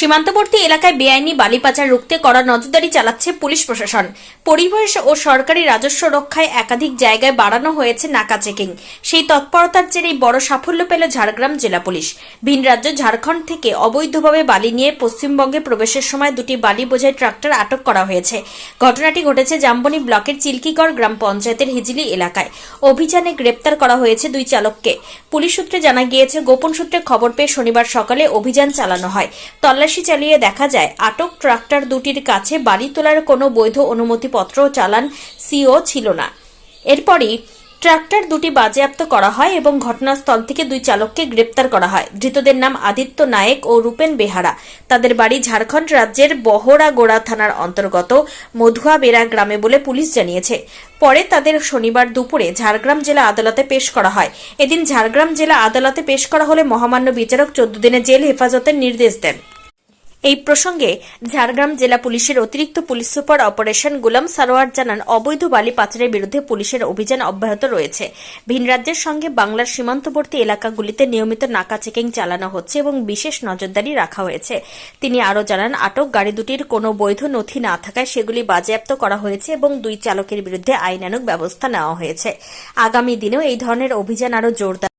সীমান্তবর্তী এলাকায় বেআইনি বালি পাচার রুখতে কড়া নজরদারি চালাচ্ছে পুলিশ প্রশাসন। পরিবেশ ও সরকারি রাজস্ব রক্ষায় একাধিক জায়গায় বাড়ানো হয়েছে নাকা চেকিং। সেই তৎপরতার জেরেই বড় সাফল্য পেল ঝাড়গ্রাম জেলা পুলিশ। ভিন রাজ্য ঝাড়খণ্ড থেকে অবৈধভাবে বালি নিয়ে পশ্চিমবঙ্গে প্রবেশের সময় দুটি বালি বোঝাই ট্রাক্টর আটক করা হয়েছে। ঘটনাটি ঘটেছে জাম্বনি ব্লকের চিল্কিগড় গ্রাম পঞ্চায়েতের হিজিলি এলাকায়। অভিযানে গ্রেপ্তার করা হয়েছে দুই চালককে। পুলিশ সূত্রে জানা গিয়েছে, গোপন সূত্রে খবর পেয়ে শনিবার সকালে অভিযান চালানো হয়। তল্লাশি চালিয়ে দেখা যায়, আটক ট্রাক্টর দুটির কাছে বাড়ি তোলার কোনো বৈধ অনুমতিপত্র চালান সিও ছিল না। এরপরই ট্রাক্টর দুটি বাজেয়াপ্ত করা হয় এবং ঘটনাস্থল থেকে দুই চালককে গ্রেপ্তার করা হয়। ধৃতদের নাম আদিত্য নায়েক ও রূপেন বেহারা। তাদের বাড়ি ঝাড়খণ্ড রাজ্যের বহরাগোড়া থানার অন্তর্গত মধুয়া বেড়া গ্রামে বলে পুলিশ জানিয়েছে। পরে তাদের শনিবার দুপুরে ঝাড়গ্রাম জেলা আদালতে পেশ করা হয়। এদিন ঝাড়গ্রাম জেলা আদালতে পেশ করা হলে মহামান্য বিচারক চোদ্দ দিনের জেল হেফাজতের নির্দেশ দেন। এই প্রসঙ্গে ঝাড়গ্রাম জেলা পুলিশের অতিরিক্ত police super operation Gulam Sarwar জানান, অবৈধ বালি পাচারের বিরুদ্ধে পুলিশের অভিযান অব্যাহত রয়েছে। ভিন রাজ্যের সঙ্গে বাংলার সীমান্তবর্তী এলাকাগুলিতে নিয়মিত নাকা চেকিং চালানো হচ্ছে এবং বিশেষ নজরদারি রাখা হয়েছে। তিনি আরও জানান, আটক গাড়ি দুটির কোনো বৈধ নথি না থাকায় সেগুলি বাজেয়াপ্ত করা হয়েছে এবং দুই চালকের বিরুদ্ধে আইনানুগ ব্যবস্থা নেওয়া হয়েছে। আগামী দিনেও এই ধরনের অভিযান আরও জোরদার